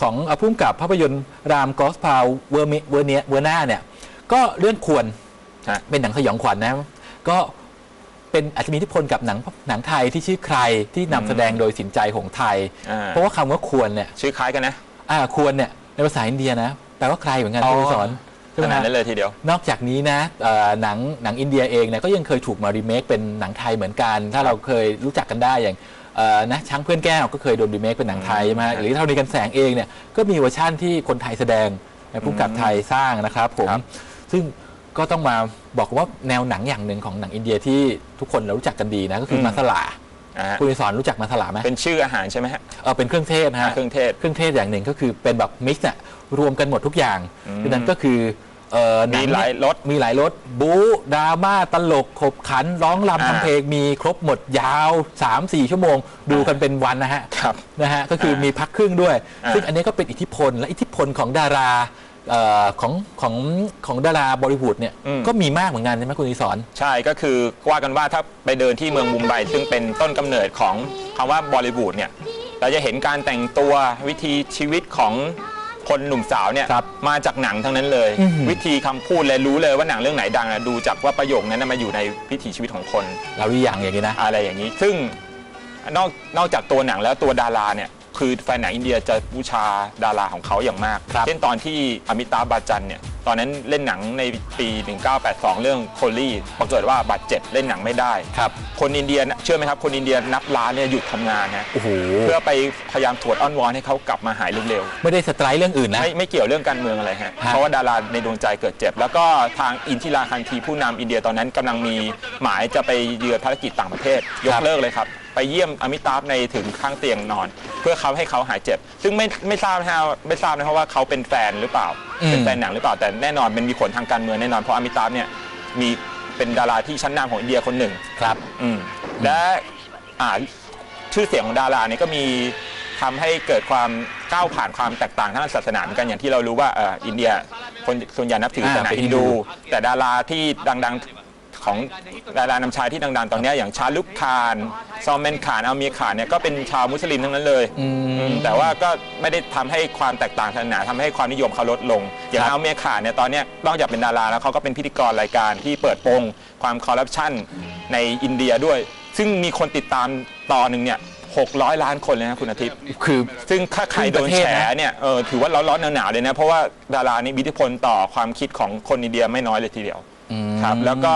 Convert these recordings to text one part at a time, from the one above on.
ของเอ่อผู้กำกับภาพยนตร์รามกอสพาวเวอร์เมเวอร์เนียเวอร์นาเนี่ยก็เรื่องควรฮะเป็นหนังสยองขวัญนะก็เป็นอาจจะมีอิทธิพลกับหนังหนังไทยที่ชื่อใครที่นำแสดงโดยสินใจหงส์ไทยอ่าเพราะว่าคำว่าควรเนี่ยชื่อคล้ายกันนะอ่าควรเนี่ยในภาษาอินเดียนะแปลว่าใครเหมือนกันอ๋อคุณสอนใช่ขไหมนาดฮะนั้นเลยทีเดียวนอกจากนี้นะเอ่อหนังหนังอินเดียเองเนี่ยก็ยังเคยถูกมารีเมคเป็นหนังไทยเหมือนกัน ถ้าเราเคยรู้จักกันได้อย่าง เอ่อนะช้างเพื่อนแก้วก็เคยโดนรีเมคเป็นหนังไทยใช่ไหมฮะอืมหรือเท่านี้กันแสงเองเนี่ยก็มีเวอร์ชั่นที่คนไทยแสดงในผู้กำกับไทยสร้างนะครับผมครับ ซึ่งก็ต้องมาบอกว่าแนวหนังอย่างหนึ่งของหนังอินเดียที่ทุกคนเรารู้จักกันดีนะก็คืออมมาสลาอ่าฮะคุณสอนรู้จักมาสลาไหมเป็นชื่ออาหารใช่ไหมฮะ เออเป็นเครื่องเทศนะฮะ เครื่องเทศ เครื่องเทศอย่างหนึ่งก็คือเป็นแบบมิกซ์น่ะรวมกันหมดทุกอย่างอืมดังนั้นก็คือ เอ่อมีนังหลายรส มีหลายรสบู๊ดราม่าตลกขบขันร้องรำอ่าทำเพลงมีครบหมดยาว 3-4 ชั่วโมง ดูกันเป็นวันนะฮะครับนะฮะก็คือมีพักครึ่งด้วย อ่า ซึ่งอันนี้ก็เป็นอิทธิพลและอิทธิพลของดาราเอ่อของของของดาราบอลิวูดเนี่ยก็มีมากเหมือนกันใช่ไหมคุณอิสอนใช่ก็คือว่ากันว่าถ้าไปเดินที่เมืองมุมไบซึ่งเป็นต้นกำเนิดของคำว่าบอลิวูดเนี่ยเราจะเห็นการแต่งตัววิธีชีวิตของ คนหนุ่มสาวเนี่ยครับมาจากหนังทั้งนั้นเลย อื้อหือ วิธีคำพูดเลยรู้เลยว่าหนังเรื่องไหนดังนะดูจากว่าประโยคนั้นนะมาอยู่ในวิถีชีวิตของคน เราดีอย่างอย่างนี้นะ อะไรอย่างนี้ ซึ่งนอกนอกจากตัวหนังแล้วตัวดาราเนี่ย คือแฟนหนังอินเดียจะบูชาดาราของเขาอย่างมากครับเช่นตอนที่อมิตาบาจันเนี่ยตอนนั้นเล่นหนังในปี 1982 เรื่องโคลี่ปรากฏว่าบาดเจ็บเล่นหนังไม่ได้ครับคนอินเดียนะเชื่อไหมครับคนอินเดียนับล้านเนี่ยหยุดทำงานนะโอ้โหเพื่อไปพยายามตรวจอ้อนวอนให้เขากลับมาหายเร็วไม่ได้สไตร์เรื่องอื่นๆนะไม่ไม่เกี่ยวเรื่องการเมืองอะไรฮะฮะเพราะว่าดาราในดวงใจเกิดเจ็บ แล้วก็ทางอินทิราคันทีผู้นำอินเดียตอนนั้นกำลังมีหมายจะไปเยือนภารกิจต่างประเทศยกเลิกเลยครับไป เยี่ยมอมิตาฟในถึงข้างเตียงนอน เพื่อเขาให้เขาหายเจ็บ ซึ่งไม่ไม่ทราบนะฮะไม่ทราบนะครับว่าเขาเป็นแฟนหรือเปล่าอืมเป็นแฟนหนังหรือเปล่าแต่แน่นอนมันมีผลทางการเมืองแน่นอนเพราะอมิตาฟเนี่ยมีเป็นดาราที่ชั้นนำของอินเดียคนหนึ่งครับอืมและอ่าชื่อเสียงของดาราเนี่ยก็มีทำให้เกิดความก้าวผ่านความแตกต่างทางศาสนาเหมือนกันอย่างที่เรารู้ว่าเอ่ออินเดียคนส่วนใหญ่นับถืออ่าศาสนาเป็นฮิฮินนดูดู แต่ดาราที่ดังๆ ของดารานำชายที่ดังๆ ตอนเนี้ยอย่างชาลุกคานซอมเมนขานอามีขานเนี่ยก็เป็นชาวมุสลิมทั้งนั้นเลยอืม อืมแต่ว่าก็ไม่ได้ทำให้ความแตกต่างศาสนาทำให้ความนิยมเขาลดลง อย่างครับอาเมียขานเนี่ยตอนเนี้ยนอกจากเป็นดาราแล้วเขาก็เป็นพิธีกรรายการที่เปิดโปงความคอร์รัปชันในอินเดียด้วย ซึ่งมีคนติดตามต่อหนึ่งเนี่ย600 ล้านคนเลยนะคุณอาทิตย์ คือ ซึ่งถ้าใครโดนครึ่งประเทศแฉนะเนี่ยเออถือว่าร้อนๆหนาวๆเลยนะ เพราะว่าดารานี่มีอิทธิพลต่อความคิดของคนอินเดียไม่น้อยเลยทีเดียว อืม ครับแล้วก็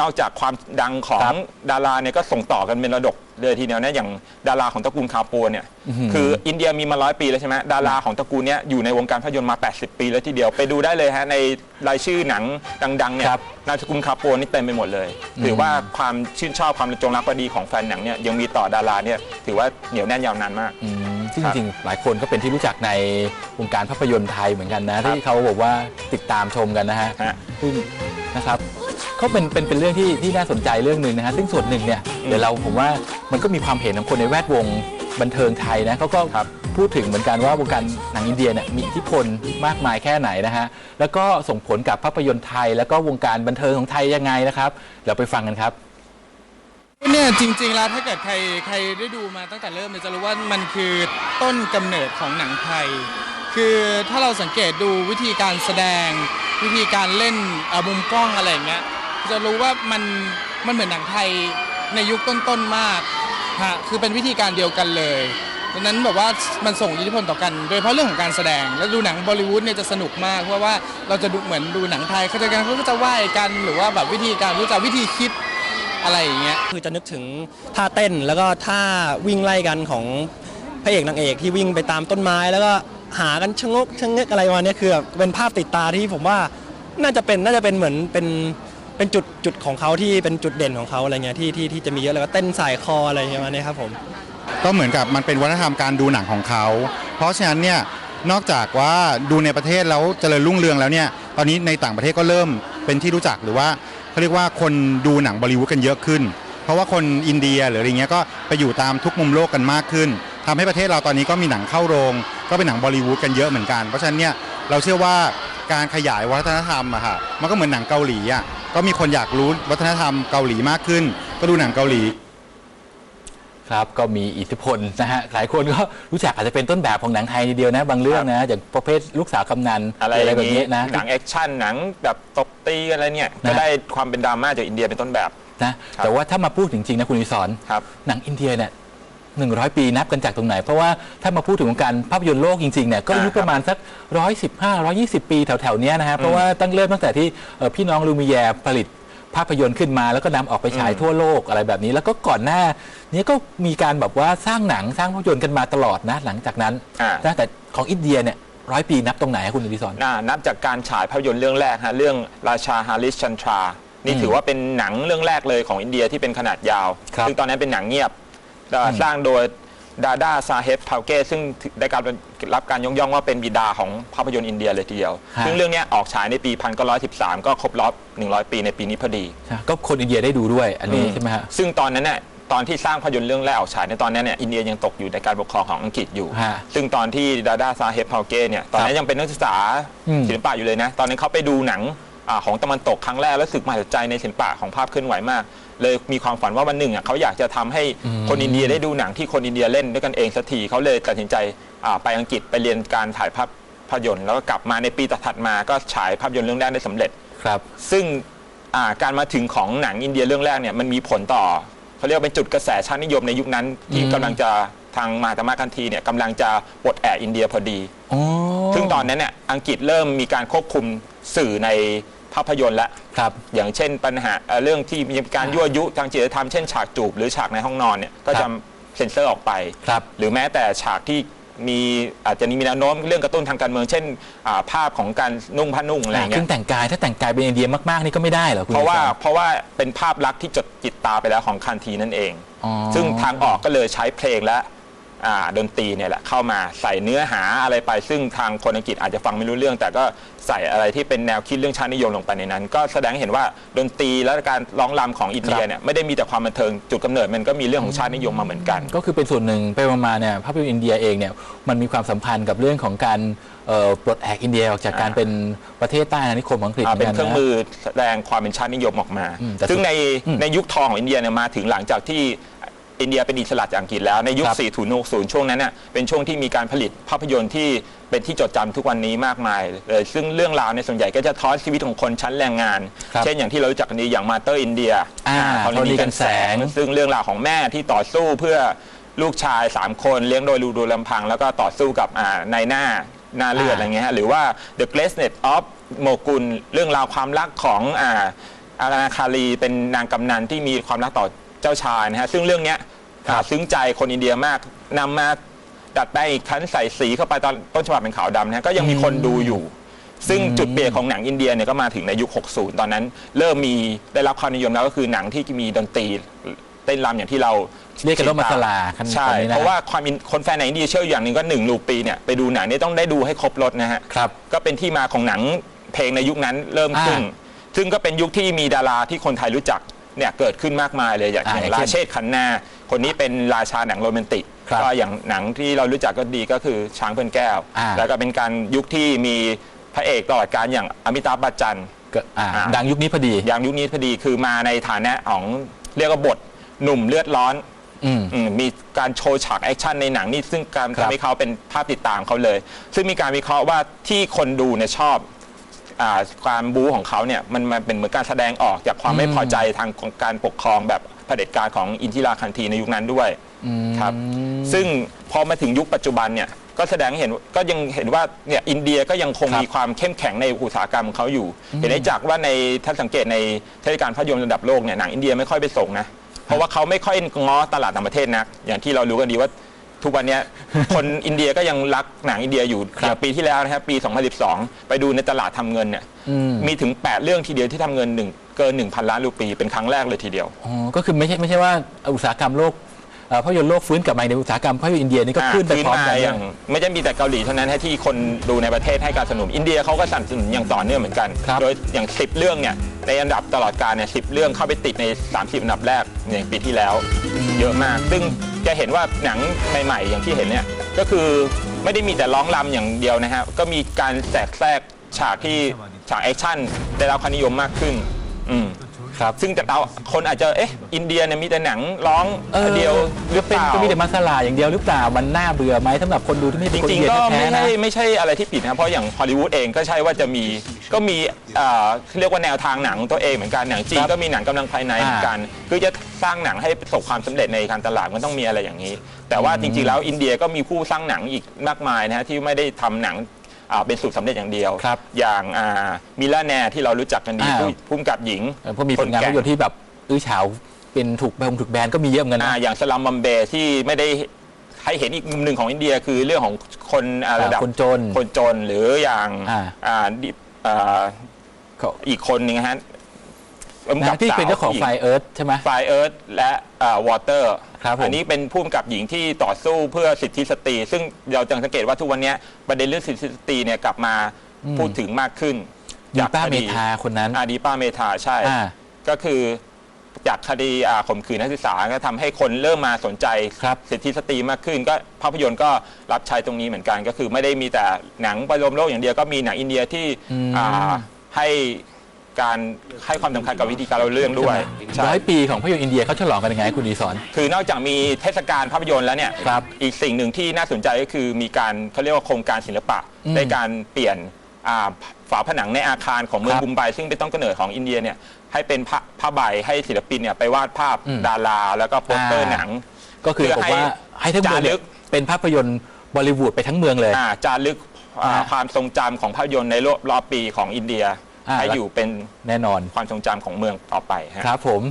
นอกจากความดังของครับดาราเนี่ยก็ส่งต่อกันเป็นระดกเลยทีเดียวนะอย่างดาราของตระกูลคาปัวเนี่ยอื้อหือ คืออินเดียมีมาร้อยปีแล้วใช่ไหมดาราของตระกูลเนี้ยอยู่ในวงการภาพยนตร์มา 80 ปีแล้วทีเดียวไปดูได้เลยฮะในรายชื่อหนังดังๆเนี่ยครับ นามสกุลคาปัวนี่เต็มไปหมดเลยถือว่าความชื่นชอบความจงรักภักดีของแฟนหนังเนี่ยยังมีต่อดาราเนี่ยถือว่าเหนียวแน่นยาวนานมาก อืมซึ่งครับจริงๆ หลายคนก็เป็นที่รู้จักในวงการภาพยนตร์ไทยเหมือนกันนะครับที่เขาบอกว่าติดตามชมกันนะฮะฮะ ซึ่ง นะครับก็เป็นเป็นเป็นเรื่องที่ที่น่าสนใจเรื่องหนึ่งนะฮะซึ่งส่วนหนึ่งเนี่ยเดี๋ยวเราผมว่ามันก็มีความเห็นของคนในแวดวงบันเทิงไทยนะเขาก็ครับพูดถึงเหมือนกันว่าวงการหนังอินเดียเนี่ยมีอิทธิพลมากมายแค่ไหนนะฮะแล้วก็ส่งผลกับภาพยนตร์ไทย แล้วก็วงการบันเทิงของไทยยังไงนะครับเดี๋ยวไปฟังกันครับเนี่ยจริง ๆ แล้วถ้าเกิดใครใครได้ดูมาตั้งแต่เริ่มเนี่ยจะรู้ว่ามันคือต้นกำเนิดของหนังไทย คือถ้าเราสังเกตดูวิธีการแสดง วิธีการเล่นอ่อมุมกล้องอะไรอย่างเงี้ยจะรู้ว่ามันมันเหมือนหนังไทยในยุคต้นๆมากฮะคือเป็นวิธีการเดียวกันเลยดังนั้นแบบว่ามันส่งอิทธิพลต่อกัน โดยเฉพาะเรื่องของการแสดง แล้วดูหนังบอลิวูดเนี่ยจะสนุกมาก เพราะว่าเราจะดูเหมือนดูหนังไทยเขาจะกันเขาก็จะไหว้กันหรือว่าแบบวิธีการรู้จักวิธีคิดอะไรอย่างเงี้ยคือจะนึกถึงท่าเต้นแล้วก็ท่าวิ่งไล่กันของพระเอกนางเอกที่วิ่งไปตามต้นไม้แล้วก็ หากันชะงกชะเงกอะไรมาเนี้ยคือแบบเป็นภาพติดตาที่ผมว่าน่าจะเป็นน่าจะเป็นเหมือนเป็นเป็นจุดจุดของเขาที่เป็นจุดเด่นของเขาอะไรเงี้ยที่ที่ที่จะมีเยอะแล้วก็เต้นสายคออะไรประมาณเนี้ยครับผม ก็เหมือนกับมันเป็นวัฒนธรรมการดูหนังของเขา เพราะฉะนั้นเนี่ยนอกจากว่าดูในประเทศแล้วเจริญรุ่งเรืองแล้วเนี่ยตอนนี้ในต่างประเทศก็เริ่มเป็นที่รู้จักหรือว่าเขาเรียกว่าคนดูหนังบอลิวูดกันเยอะขึ้น เพราะว่าคนอินเดียหรืออะไรเงี้ยก็ไปอยู่ตามทุกมุมโลกกันมากขึ้น ทำให้ประเทศเราตอนนี้ก็มีหนังเข้าโรง ก็เป็นหนังบอลิวูดกันเยอะเหมือนกัน เพราะฉะนั้นเนี่ยเราเชื่อว่าการขยายวัฒนธรรมอะค่ะมันก็เหมือนหนังเกาหลีอะก็มีคนอยากรู้วัฒนธรรมเกาหลีมากขึ้น ก็ดูหนังเกาหลีครับก็มีอิทธิพลนะฮะหลายคนก็รู้จักอาจจะเป็นต้นแบบของหนังไทยทีเดียวนะ บางเรื่องนะอย่างประเภทลูกสาวกำนันอะไรหอรืย่างแบบนี้นี้นะหนังแอคชั่นหนังแบบตบตีอะไรเนี่ยนะก็ได้ความเป็นดราม่าจากอินเดียเป็นต้นแบบนะแต่ว่าถ้ามาพูดจริงๆนะคุณวิศรครับหนังอินเดียเนี่ย หนึ่งร้อยปีนับกันจากตรงไหน เพราะว่าถ้ามาพูดถึงวงการภาพยนตร์โลกจริงๆเนี่ยก็อายุอ่าประมาณสักร้อยสิบห้าร้อยี่สิบปีแถวๆเนี้ยนะฮะเพราะว่าตั้งเริ่มตั้งแต่ที่เอ่อพี่น้องลูมิแยร์ผลิตภาพยนตร์ขึ้นมาแล้วก็นำออกไปฉายอืมทั่วโลกอะไรแบบนี้ แล้วก็ก่อนหน้านี้ก็มีการแบบว่าสร้างหนังสร้างภาพยนตร์กันมาตลอดนะหลังจากนั้นอ่านะแต่ของอินเดียเนี่ยร้อยปีนับตรงไหนครับคุณอดิศรน่านับจากการฉายภาพยนตร์เรื่องแรกฮะเรื่องราชาฮาริสชันทรา นี่อืมถือว่าเป็นหนังเรื่องแรกเลยของอินเดียที่เป็นขนาดยาวครับ ซึ่งตอนนั้นเป็นหนังเงียบเอ่ออสร้างโดยดาดาซาเฮปพาวเกซึ่งได้การรับการยกย่องว่าเป็นบิดาของภาพยนตร์อินเดียเลยทีเดียว ฮะ ซึ่งเรื่องเนี้ยออกฉายในปี 1913 ก็ครบรอบ 100 ปีในปีนี้พอดี นะก็คนอินเดียได้ดูด้วยอันนี้อืมใช่ไหมฮะ ซึ่งตอนนั้นเนี่ยตอนที่สร้างภาพยนตร์เรื่องแรกออกฉายในตอนนั้นเนี่ยอินเดียยังตกอยู่ในการปกครองของอังกฤษอยู่ ฮะซึ่งตอนที่ดาดาซาเฮปพาวเกเนี่ยตอนนั้นยังเป็นนักศึกษาอืมศิลปะอยู่เลยนะ ตอนนั้นเขาไปดูหนังอาของตะวันตกครั้งแรกแล้วรู้สึกมหัศจรรย์ในศิลปะของภาพเคลื่อนไหวมาก เลยมีความฝันว่าวันหนึ่งอะเขาอยากจะทำให้คนอินเดียได้ดูหนังที่คนอินเดียเล่นด้วยกันเองสักทีเขาเลยตัดสินใจอ่าไปอังกฤษไปเรียนการถ่ายภาพภาพยนตร์แล้วก็กลับมาในปีถัดๆมาก็ฉายภาพยนตร์เรื่องแรกได้สำเร็จ ครับ ซึ่งอ่าการมาถึงของหนังอินเดียเรื่องแรกเนี่ยมันมีผลต่อเขาเรียกว่าเป็นจุดกระแสชาตินิยมในยุคนั้น ที่อืมกำลังจะทางมาตามาคันทีเนี่ยกำลังจะปลดแอกอินเดียพอดีอ๋อซึ่งตอนนั้นเนี่ยอังกฤษเริ่มมีการควบคุมสื่อใน ภาพยนตร์แล้วครับ อย่างเช่นปัญหาเอ่อเรื่องที่มีการยั่วยุทางจิตธรรมเช่นฉากจูบหรือฉากในห้องนอนเนี่ยก็ครัจะบ เซ็นเซอร์ออกไป ครับ หรือแม้แต่ฉากที่มีอาจจะมีแนวโน้มเรื่องกระตุ้นทางการเมือง เช่นอ่าภาพของการนุ่งผ้านุ่งอะไรอย่างเคเงี้รื่ย องแต่งกายถ้าแต่งกายเป็นอินเดียมากๆนี่ก็ไม่ได้เหรอคุณเพราะว่าอดิศเพราะว่าเป็นภาพลักษณ์ที่จดจิตตาไปแล้วของคันทีนั่นเอง อ๋อ ซึ่งทางออกก็เลยใช้เพลงและอ่า ดนตรีเนี่ยแหละเข้ามาใส่เนื้อหาอะไรไป ซึ่งทางคนอังกฤษอาจจะฟังไม่รู้เรื่อง แต่ก็ใส่อะไรที่เป็นแนวคิดเรื่องชาตินิยมลงไปในนั้น ก็แสดงให้เห็นว่าดนตรีและการร้องรำของอินเดียเนี่ยไม่ได้มีแต่ความบันเทิงจุดกำเนิดมันก็มีเรื่องของชาตินิยมมาเหมือนกัน ก็คือเป็นส่วนหนึ่งไปมาๆเนี่ยภาพยนตร์อินเดียเองเนี่ยมันมีความสัมพันธ์กับเรื่องของการเอ่อปลดแอกอินเดียออกจากการอ่าเป็นประเทศใต้อาณานิคมของอังกฤษอ่าเป็นหเครื่องกัะมือแสดงความเป็นชาตินิยมออกมาอืมแต่ซึ่งในอืมในยุคทองของอินเดียเนี่ยมาถึงหลังจากที่ อินเดียเป็นอิสระจากอังกฤษแล้วในยุค ครับ4 0ช่วงนั้นเน่ยเป็นช่วงที่มีการผลิตภาพยนตร์ที่เป็นที่จดจำทุกวันนี้มากมายเลยซึ่งเรื่องราวในยส่วนใหญ่ก็จะท้อนชีวิตของคนชั้นแรงงาน ครับเช่นอย่างที่เรารู้จักกันดีอย่างมาเตอร์อินเดียอ่าธรณีกันแสง ซึ่งเรื่องราวของแม่ที่ต่อสู้เพื่อลูกชาย 3 คนเลี้ยงโดยลูดูลำพัง แล้วก็ต่อสู้กับอ่านายหน้าหน้าเลือดอ่าอะไรเงี้ยฮะหรือว่า The Greatness of โมกุลเรื่องราวความรักของอ่าอาราคาลีเป็นนางกำนันที่มีความรักต่อเจ้าชายนะฮะซึ่งเรื่องเนี้ยอ่าซึ้งใจคนอินเดียมากนำมาดัดแปลงอีกครั้นใส่สีเข้าไปตอนต้นฉบับเป็นขาวดำนะฮะก็ยังมีคนดูอยู่ ซึ่งจุดเปลี่ยนของหนังอินเดียเนี่ยก็มาถึงในยุค 60 ตอนนั้น เริ่มมีได้รับความนิยมแล้วก็คือหนังที่มีดนตรีเต้นรำอย่างที่เราเรียกกันว่ามาสลาขั้นใช่ตอนนี้นะเพราะว่าความอินคนแฟนหนังอินเดียเชื่ออย่างหนึ่งก็หนึ่งลูปีเนี่ยไปดูหนังเนี่ยต้องได้ดูให้ครบรถนะฮะครับก็เป็นที่มาของหนังเพลงในยุคนั้นเริ่มขึ้นอ่ซึ่งก็เป็นยุคที่มีดาราที่คนไทยรู้จัก เนี่ยเกิดขึ้นมากมายเลยอย่างอ่าอย่างอย่างราเช่นเชษฐ์ขันนา คนนี้เป็นราชาหนังโรแมนติกครับก็อย่างหนังที่เรารู้จักก็ดีก็คือช้างเพื่อนแก้ว อ่า แล้วก็เป็นการยุคที่มีพระเอกตลอดการอย่างอมิตาภบัจจัน ก็อ่าอ่า ดังยุคนี้พอดีอย่างยุคนี้พอดีคือมาในฐานะของเรียกว่าบทหนุ่มเลือดร้อน อืม อืมมีการโชว์ฉากแอคชั่นในหนังนี่ซึ่งการครับทำให้เขาเป็นภาพติดตามเขาเลย ซึ่งมีการวิเคราะห์ว่าที่คนดูเนี่ยชอบ อาความบู๊ของเขาเนี่ยมันมันเป็นเหมือนการแสดงออกจากความไม่พอใจทางของการปกครองแบบเผด็จการของอินทิราคันธีในยุคนั้นด้วยครับซึ่งพอมาถึงยุคปัจจุบันเนี่ยก็แสดงให้เห็นก็ยังเห็นว่าเนี่ยอินเดียก็ยังคงครับมีความเข้มแข็งในอุตสาหกรรมของเขาอยู่ เห็นได้จากว่าในถ้าสังเกตในเทศกาลภาพยนตร์ระดับโลกเนี่ยหนังอินเดียไม่ค่อยไปส่งนะเพราะว่าเขาไม่ค่อยง้อตลาดต่างประเทศนักอย่างที่เรารู้กันดีว่า ทุกวันเนี้ย คนอินเดียก็ยังรักหนังอินเดียอยู่ครับอย่างปีที่แล้วนะครับปี 2012 ไปดูในตลาดทำเงินเนี่ยอืมมีถึง 8 เรื่องทีเดียวที่ทำเงินหนึ่งเกิน 1,000 ล้านรูปีเป็นครั้งแรกเลยทีเดียว อ๋อ ก็คือไม่ใช่ไม่ใช่ว่าอุตสาหกรรมโลกเอ่อภาพยนตร์โลกฟื้นกลับมาในอุตสาหกรรมภาพยนตร์อินเดียนี่ก็อ่าขึ้นไปพร้อมมากันอย่างไม่ใช่มีแต่เกาหลีเท่านั้นให้ที่คนดูในประเทศให้การสนับสนุนอินเดียเขาก็สนับสนุนอย่างต่อเนื่องเหมือนกัน ครับ โดยอย่าง 10 เรื่องเนี่ยในอันดับตลอดการเนี่ยสิเรื่องเข้าไปติดใน 30 อันดับแรกอย่างปีที่แล้ว เยอะมาก ซึ่ง จะเห็นว่าหนังใหม่ๆ อย่างที่เห็นเนี่ยก็คือไม่ได้มีแต่ร้องรำอย่างเดียวนะฮะก็มีการแทรกแทรกฉากที่ฉากแอคชั่นได้รับความนิยมมากขึ้นอืมครับ ซึ่งแต่เราคนอาจจะเอ๊ะอินเดียเนี่ยมีแต่หนังร้องเดียวหรือเปเป็นล่าก็มีแต่มาสลาอย่างเดียวหรือเปล่ามันน่าเบื่อไหมสำหรับคนดูที่ไม่จเป็นคนริงอินเดีๆยก็แท้ไม่ๆนะ ใช่ไม่ใช่อะไรที่ผิดนะครับเพราะอย่างฮอลลีวูดเองก็ใช่ว่าจะมี ก็มีเอ่อเรียกว่าแนวทางหนังตัวเองเหมือนกันหนังจีนครับก็มีหนังกำลังภายในอ่าเหมือนกัน คือจะสร้างหนังให้ประสบความสำเร็จในการตลาดมันต้องมีอะไรอย่างนี้ แต่ว่าจริงๆแล้วอินเดียก็มีผู้สร้างหนังอีกมากมายนะฮะที่ไม่ได้ทำหนังอ่าเป็นสูตรสำเร็จอย่างเดียว ครับอย่างมิลล่าแนที่เรารู้จักกันดีอ่า ผู้พุ่มกับหญิงเออเพราะมีผลงานภาพยนตร์ที่แบบอื้อฉาวเป็นถูกแบนถูกแบนก็มีเยอะเหมือนกันอ่านะอย่างสลัมบัมเบย์ที่ไม่ได้ให้เห็นอีกมุมหนึ่งของอินเดียคือเรื่องของคนอ่าระดับคนจนคนจนหรืออย่างอ่า อ่า ดิอ่าเขาอีกคนหนึงนะฮะนะที่เป็นเจ้าของไฟเอิร์ธใช่ไหม ไฟเอิร์ธและวอเตอร์ครับผม อันี้เป็นผู้กำกับหญิงที่ต่อสู้เพื่อสิทธิสตรี ซึ่งเราจังสังเกตว่าทุกวันนี้ประเด็นเรื่องสิทธิสตรีเนี่ยกลับมาพูดถึงมากขึ้นดีป้าคเมธาคนนั้น อาดีป้าเมธาใช่ อ่า ก็คือ จากคดีอ่าข่มขืนนักศึกษาก็ทำให้คนเริ่มมาสนใจครับสิทธิสตรีมากขึ้น ก็ภาพยนตร์ก็รับใช้ตรงนี้เหมือนกัน ก็คือไม่ได้มีแต่หนังประโลมโลกอย่างเดียวก็มีหนังอินเดียที่อืม อ่าให้การให้ความสำคัญกับวิธีการเล่าเรื่องด้วยใช่ ร้อยปีของภาพยนตร์อินเดียเขาฉลองกันยังไงคุณดีสอน คือนอกจากมีเทศกาลภาพยนตร์แล้วเนี่ย ครับอีกสิ่งหนึ่งที่น่าสนใจก็คือมีการเขาเรียกว่าโครงการศิลปะอืมในการเปลี่ยนอ่าฝาผนังในอาคารของเมืองครับบุมไบซึ่งเป็นต้นกำเนิดของอินเดียเนี่ย ให้เป็นผ้าผ้าใบให้ศิลปินเนี่ยไปวาดภาพอืม ดารา แล้วก็โปสเตอร์อ่าหนัง ก็คือเพื่อบอกว่าให้ให้ทั้งเมืองเนี่จารึยก เป็นภาพยนตร์บอลลิวูดไปทั้งเมืองเลย อ่าจารึกอ่าอ่าความทรงจำของภาพยนตร์ในรอบรอบปีของอินเดีย อ่า ให้อยู่เป็นแน่นอน ความทรงจำของเมืองต่อไปฮะ ครับผม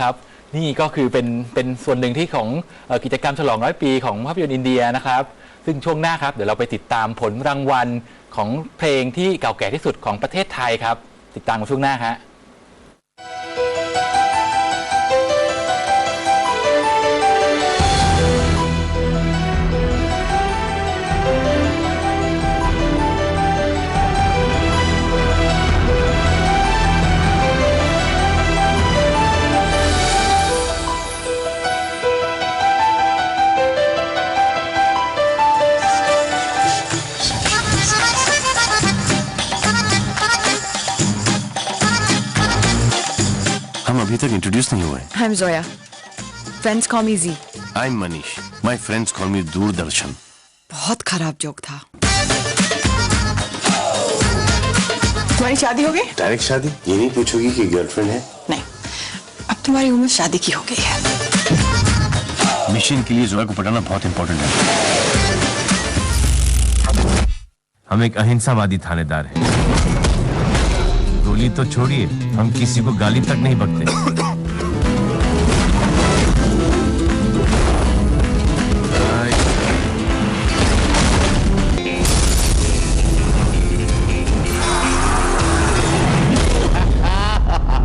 ครับนี่ก็คือเป็นเป็นส่วนหนึ่งที่ของเอ่อกิจกรรมฉลองร้อยปีของภาพยนตร์อินเดียนะครับ ซึ่งช่วงหน้าครับ เดี๋ยวเราไปติดตามผลรางวัลของเพลงที่เก่าแก่ที่สุดของประเทศไทยครับ ติดตามกันช่วงหน้าครั अभी तक introduce नहीं हुए। I'm Zoya. Friends call me Z. I am Manish my friends call me Doordarshan बहुत खराब जोक था। तुम्हारी शादी हो गई? डायरेक्ट शादी? ये नहीं पूछोगी कि गर्लफ्रेंड है? नहीं। अब तुम्हारी उम्र शादी की हो गई है। मिशन के लिए जोया को पटाना बहुत इंपॉर्टेंट है। हम एक अहिंसावादी थानेदार हैं। गोली तो छोड़िए हम किसी को गाली तक नहीं बकते